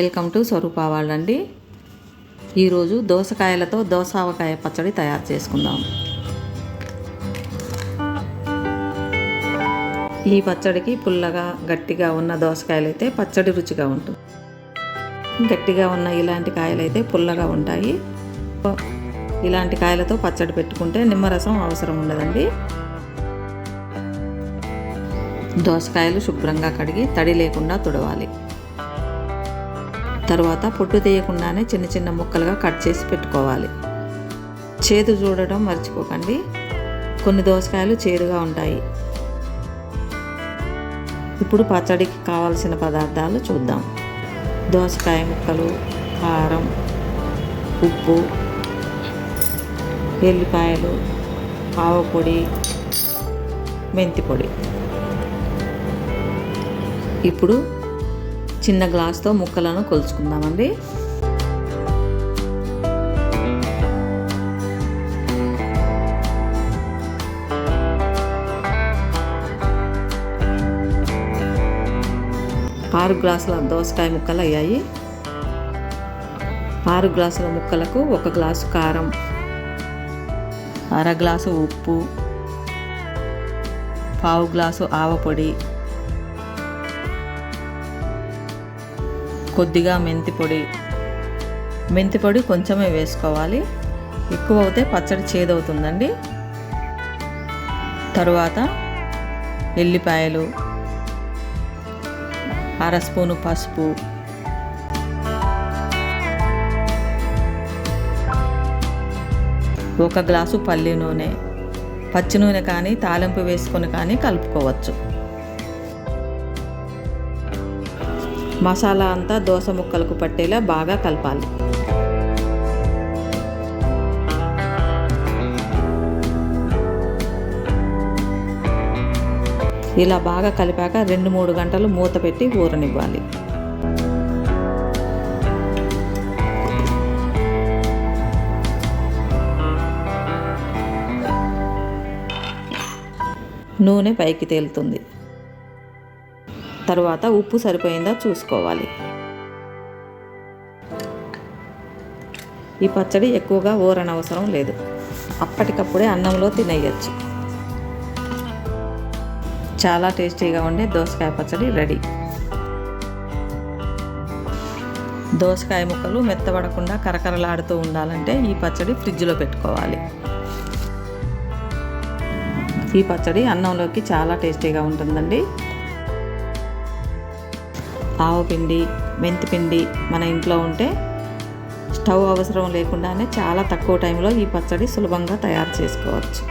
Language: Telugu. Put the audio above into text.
వెల్కమ్ టు స్వరూప వాళ్ళండి. ఈరోజు దోసకాయలతో దోసావకాయ పచ్చడి తయారు చేసుకుందాం. ఈ పచ్చడికి పుల్లగా గట్టిగా ఉన్న దోసకాయలు అయితే పచ్చడి రుచిగా ఉంటుంది. గట్టిగా ఉన్న ఇలాంటి కాయలు అయితే పుల్లగా ఉంటాయి. ఇలాంటి కాయలతో పచ్చడి పెట్టుకుంటే నిమ్మరసం అవసరం ఉండదండి. దోసకాయలు శుభ్రంగా కడిగి తడి లేకుండా తుడవాలి. తర్వాత పొట్టు తీయకుండానే చిన్న చిన్న ముక్కలుగా కట్ చేసి పెట్టుకోవాలి. చేదు చూడడం మర్చిపోకండి. కొన్ని దోసకాయలు చేదుగా ఉంటాయి. ఇప్పుడు పచ్చడికి కావాల్సిన పదార్థాలు చూద్దాం. దోసకాయ ముక్కలు కారం ఉప్పు ఎల్లిపాయలు ఆవపొడి మెంతి పొడి. ఇప్పుడు చిన్న గ్లాస్తో ముక్కలను కొలుచుకుందామండి. ఆరు గ్లాసుల దోసకాయ ముక్కలు అయ్యాయి. ఆరు గ్లాసుల ముక్కలకు ఒక గ్లాసు కారం అర గ్లాసు ఉప్పు పావు గ్లాసు ఆవపొడి కొద్దిగా మెంతి పొడి. మెంతి పొడి కొంచెమే వేసుకోవాలి. ఎక్కువ అవుతే పచ్చడి చేదవుతుందండి. తరువాత ఎల్లిపాయలు అర స్పూను పసుపు. ఒక గ్లాసు పల్లి నూనె. పచ్చి నూనె కానీ తాలింపు వేసుకొని కానీ కలుపుకోవచ్చు. మసాలా అంతా దోస ముక్కలకు పట్టేలా బాగా కలపాలి. ఇలా బాగా కలిపాక రెండు మూడు గంటలు మూత పెట్టి ఊరనివ్వాలి. నూనె పైకి తేలుతుంది. తర్వాత ఉప్పు సరిపోయిందా చూసుకోవాలి. ఈ పచ్చడి ఎక్కువగా ఊరనవసరం లేదు. అప్పటికప్పుడే అన్నంలో తినేయచ్చు. చాలా టేస్టీగా ఉండే దోసకాయ పచ్చడి రెడీ. దోసకాయ ముక్కలు మెత్తబడకుండా కరకరలాడుతూ ఉండాలంటే ఈ పచ్చడి ఫ్రిడ్జ్లో పెట్టుకోవాలి. ఈ పచ్చడి అన్నంలోకి చాలా టేస్టీగా ఉంటుందండి. ఆవపిండి మెంతిపిండి మన ఇంట్లో ఉంటే స్టవ్ అవసరం లేకుండానే చాలా తక్కువ టైంలో ఈ పచ్చడి సులభంగా తయారు చేసుకోవచ్చు.